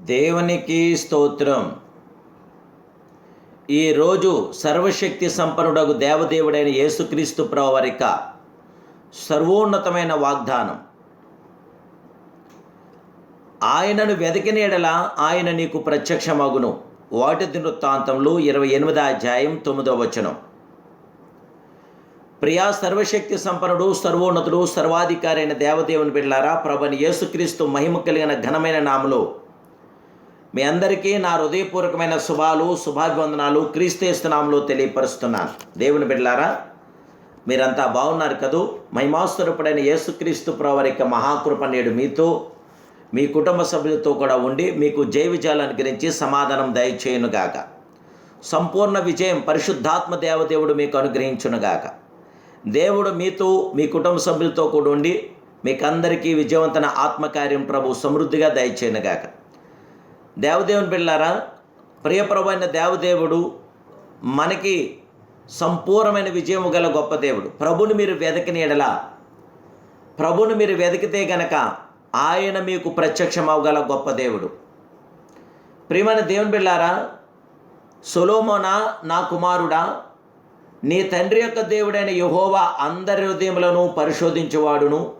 దేవునికి స్తోత్రం. ఈరోజు సర్వశక్తి సంపన్నుడకు దేవదేవుడైన యేసుక్రీస్తు ప్రవరిక సర్వోన్నతమైన వాగ్దానం. ఆయనను వెతికినేడల ఆయన నీకు ప్రత్యక్షమగును. వాటి దినృత్తాంతంలో ఇరవై ఎనిమిది అధ్యాయం తొమ్మిదో వచనం. ప్రియా సర్వశక్తి సంపన్నుడు సర్వోన్నతుడు సర్వాధికారైన దేవదేవుని బిడ్డలారా ప్రభుని యేసుక్రీస్తు మహిమ కలిగిన ఘనమైన నామలో మీ అందరికీ నా హృదయపూర్వకమైన శుభాలు శుభాభివందనాలు క్రీస్తేస్తున్నాములో తెలియపరుస్తున్నాను. దేవుని బిడ్డలారా మీరంతా బాగున్నారు కదూ? మహిమాస్వరూపుడైన యేసుక్రీస్తు ప్రవరిక మహాకృప నేడు మీతో మీ కుటుంబ సభ్యులతో కూడా ఉండి మీకు జయ విజయాలను గురించి సమాధానం దయచేయునుగాక. సంపూర్ణ విజయం పరిశుద్ధాత్మ దేవదేవుడు మీకు అనుగ్రహించునుగాక. దేవుడు మీతో మీ కుటుంబ సభ్యులతో కూడా ఉండి మీకు అందరికీ విజయవంతన ఆత్మకార్యం ప్రభు సమృద్ధిగా దయచేయనుగాక. దేవదేవుని బిళ్ళారా? ప్రియప్రభైన దేవదేవుడు మనకి సంపూర్ణమైన విజయము గల గొప్ప దేవుడు. ప్రభుని మీరు వెదకినీడలా ఎడల ప్రభుని మీరు వెతికితే గనక ఆయన మీకు ప్రత్యక్షమవగల గొప్ప దేవుడు. ప్రియమైన దేవుని బిళ్ళారా సొలోమోనా నా కుమారుడా నీ తండ్రి యొక్క దేవుడైన యహోవా అందరి హృదయములను పరిశోధించేవాడును.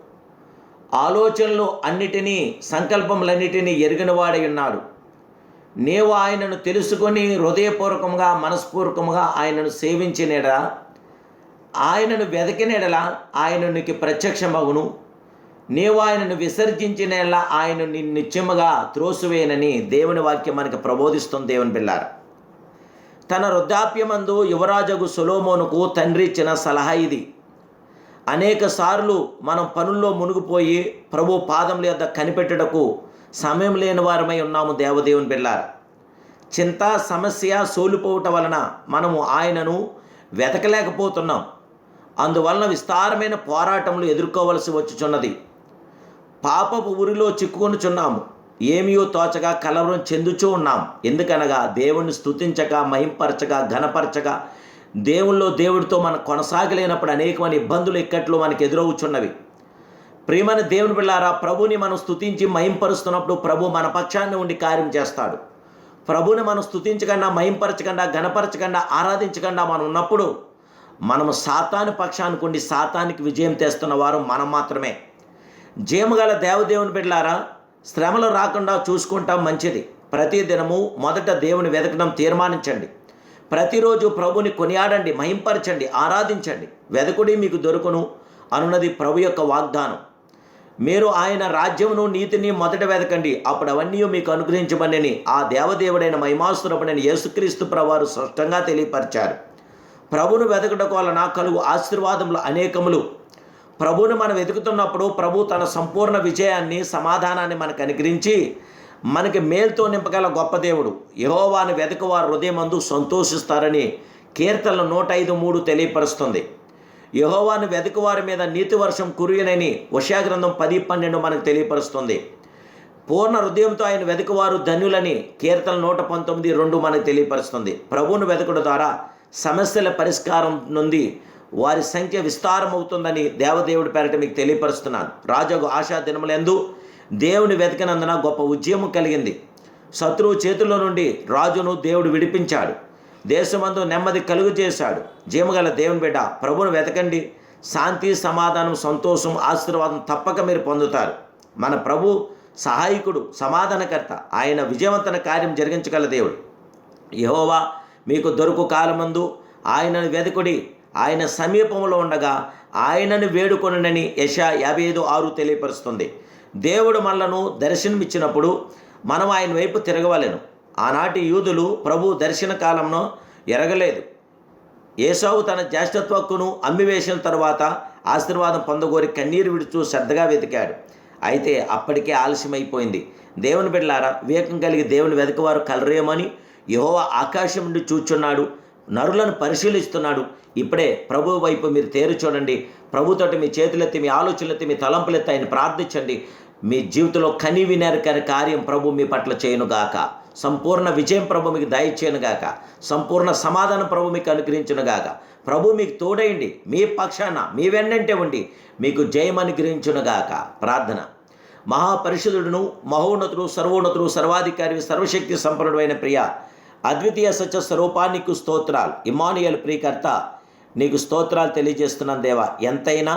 ఆలోచనలు అన్నిటినీ సంకల్పములన్నిటినీ ఎరిగినవాడై ఉన్నాడు. నీవు ఆయనను తెలుసుకొని హృదయపూర్వకంగా మనస్పూర్వకంగా ఆయనను సేవించినెడలా? ఆయనను వెదకినడలా? ఆయన నీకు ప్రత్యక్షమగును. నీవు ఆయనను విసర్జించినలా ఆయన నిన్ను నిత్యముగా త్రోసివేయనని దేవుని వాక్యం మనకి ప్రబోధిస్తుంది దేవుని పిల్లారు తన వృద్ధాప్యమందు యువరాజగు సొలోమోనుకు తండ్రి ఇచ్చిన సలహా ఇది. అనేక సార్లు మనం పనుల్లో మునిగిపోయి ప్రభు పాదముల యొద్ద కనిపెట్టుటకు సమయం లేని వారమై ఉన్నాము దేవదేవుని బిళ్ళారు. చింత సమస్య సోలిపోవటం వలన మనము ఆయనను వెతకలేకపోతున్నాం. అందువలన విస్తారమైన పోరాటములు ఎదుర్కోవలసి వచ్చుచున్నది. పాపపు ఊరిలో చిక్కుకొనుచున్నాము ఏమియో తోచగా కలవరం చెందుచూ ఉన్నాం. ఎందుకనగా దేవుణ్ణి స్థుతించక మహింపరచక ఘనపరచక దేవుల్లో దేవుడితో మనం కొనసాగలేనప్పుడు అనేకమైన ఇబ్బందులు ఇక్కట్లు మనకు ఎదురవుచున్నవి ప్రియమైన దేవుని బిళ్ళారా ప్రభుని మనం స్తుతించి మహింపరుస్తున్నప్పుడు ప్రభు మన పక్షాన్ని ఉండి కార్యం చేస్తాడు. ప్రభుని మనం స్తుతించకుండా మయంపరచకుండా గణపరచకుండా ఆరాధించకుండా మనం ఉన్నప్పుడు మనము సాతాను పక్షానికి ఉండి సాతానికి విజయం తెస్తున్న వారు మనం మాత్రమే. జయముగల దేవదేవుని బిడ్డలారా శ్రమలు రాకుండా చూసుకుంటాం మంచిది. ప్రతి దినము మొదట దేవుని వెతకడం తీర్మానించండి. ప్రతిరోజు ప్రభుని కొనియాడండి మహింపరచండి ఆరాధించండి. వెదకుడి మీకు దొరుకును అనున్నది ప్రభు యొక్క వాగ్దానం. మీరు ఆయన రాజ్యమును నీతిని మొదట వెతకండి అప్పుడు అవన్నీ మీకు అనుగ్రహించమని ఆ దేవదేవుడైన మహిమాసురపుడైన యేసుక్రీస్తు ప్రవారు స్పష్టంగా తెలియపరిచారు. ప్రభును వెతకడం వలన కలుగు ఆశీర్వాదములు అనేకములు. ప్రభును మనం వెతుకుతున్నప్పుడు ప్రభు తన సంపూర్ణ విజయాన్ని సమాధానాన్ని మనకు అనుగ్రహించి మనకి మేలుతో నింపగల గొప్ప దేవుడు. యహోవాను వెతకవారు హృదయమందు సంతోషిస్తారని కీర్తనలు నూట ఐదు మూడు తెలియపరుస్తుంది. యహోవాను వెదకువారి మీద నీతి వర్షం కురియనని గ్రంథం పది పన్నెండు మనకు తెలియపరుస్తుంది. పూర్ణ హృదయంతో ఆయన వెతకువారు ధన్యులని కీర్తన నూట పంతొమ్మిది రెండు మనకు తెలియపరుస్తుంది. ప్రభువును వెతకడం ద్వారా సమస్యల పరిష్కారం నుండి వారి సంఖ్య విస్తారం అవుతుందని దేవదేవుడి పేరట మీకు తెలియపరుస్తున్నాను. రాజగు ఆశా దినములందు దేవుని వెతికినందున గొప్ప ఉద్యమం కలిగింది. శత్రువు చేతుల్లో నుండి రాజును దేవుడు విడిపించాడు. దేశమందు నెమ్మది కలుగు చేశాడు. జీమగల దేవుని బిడ్డ ప్రభును వెతకండి. శాంతి సమాధానం సంతోషం ఆశీర్వాదం తప్పక మీరు పొందుతారు. మన ప్రభు సహాయకుడు సమాధానకర్త ఆయన విజయవంతన కార్యం జరిగించగల దేవుడు. యహోవా మీకు దొరుకు కాలమందు ఆయనను వెతుకుడి ఆయన సమీపంలో ఉండగా ఆయనను వేడుకొనని యశ యాభై ఐదు ఆరు తెలియపరుస్తుంది. దేవుడు మనలను దర్శనమిచ్చినప్పుడు మనం ఆయన వైపు తిరగవలెను. ఆనాటి యూదులు ప్రభు దర్శన కాలంలో ఎరగలేదు. ఏసావు తన జ్యేష్ఠత్వక్కును అమ్మివేసిన తరువాత ఆశీర్వాదం పొందగోరి కన్నీరు విడుచు శ్రద్ధగా వెతికాడు. అయితే అప్పటికే ఆలస్యమైపోయింది. దేవుని బిడ్డలారా వివేకం కలిగి దేవుని వెతకవారు కలరేమని యహోవ ఆకాశం నుండి చూచున్నాడు నరులను పరిశీలిస్తున్నాడు. ఇప్పుడే ప్రభు వైపు మీరు తేరు చూడండి. ప్రభుతోటి మీ చేతులెత్తి మీ ఆలోచనలెత్తి మీ తలంపులెత్తి ఆయన ప్రార్థించండి. మీ జీవితంలో కని వినరికని కార్యం ప్రభు మీ పట్ల చేయనుగాక. సంపూర్ణ విజయం ప్రభు మీకు దయచేయనుగాక సంపూర్ణ సమాధానం ప్రభు మీకు అనుగ్రహించునుగాక ప్రభు మీకు తోడైండి మీ పక్షాన మీ వెన్నంటే ఉండి మీకు జయం అనుగ్రహించునుగాక ప్రార్థన. మహాపరిషుదుడును మహోన్నతుడు సర్వోన్నతుడు సర్వాధికారి సర్వశక్తి సంపన్నుడైన ప్రియ అద్వితీయ సత్య స్వరూపానికి స్తోత్రాలు. ఇమానుయల్ ప్రియకర్త నీకు స్తోత్రాలు తెలియజేస్తున్నాను దేవా. ఎంతైనా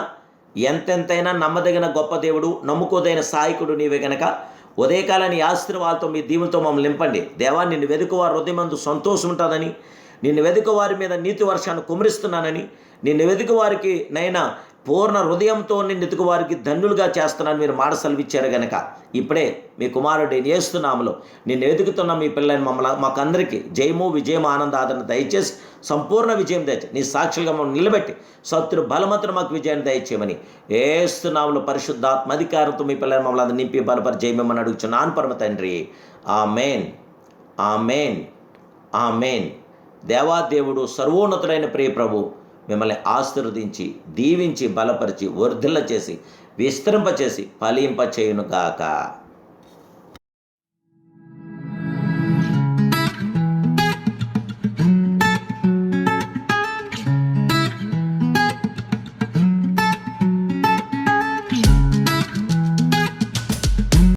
ఎంతెంతైనా నమ్మదగిన గొప్ప దేవుడు నమ్ముకోదైన సాయకుడు నీవే గనక. ఉదయకాలని ఆశీర్వాదాలతో మీ దీవులతో మమ్మల్ని నింపండి. దేవా నిన్ను వెతుకు వారి హృదయమందు సంతోషం ఉంటుందని నిన్ను వెతుకు వారి మీద నీతి వర్షాన్ని కుమరిస్తున్నానని నిన్ను వెతుకు వారికి నైనా పూర్ణ హృదయంతో నిన్ను వెతుకు వారికి ధన్యులుగా చేస్తున్నాను మీరు మాట సెలవిచ్చారు గనక. ఇప్పుడే మీ కుమారుడు నేస్తున్నాములో నిన్ను వెతుకుతున్న మీ పిల్లని మమ్మల్ని మాకందరికీ జయము విజయం ఆనంద ఆదరణ దయచేసి సంపూర్ణ విజయం దయచే నీ సాక్షులుగా మమ్మల్ని నిలబెట్టి శత్రు బలమంతులు మాకు విజయాన్ని దయచేయమని ఏస్తున్నాములు పరిశుద్ధాత్మ అధికారంతో మీ పిల్లని మమ్మల్ని అందరినీ నింపి బలపరి జయమని అడుగుచున్నాను పరమ తండ్రి. ఆ మెయిన్ ఆ మెయిన్ ఆ మెయిన్ దేవాదేవుడు సర్వోన్నతుడైన ప్రియ ప్రభు మిమ్మల్ని ఆశీర్వదించి దీవించి బలపరిచి వర్ధిల్ల చేసి విస్తరింపచేసి ఫలింపచేయునుగాక.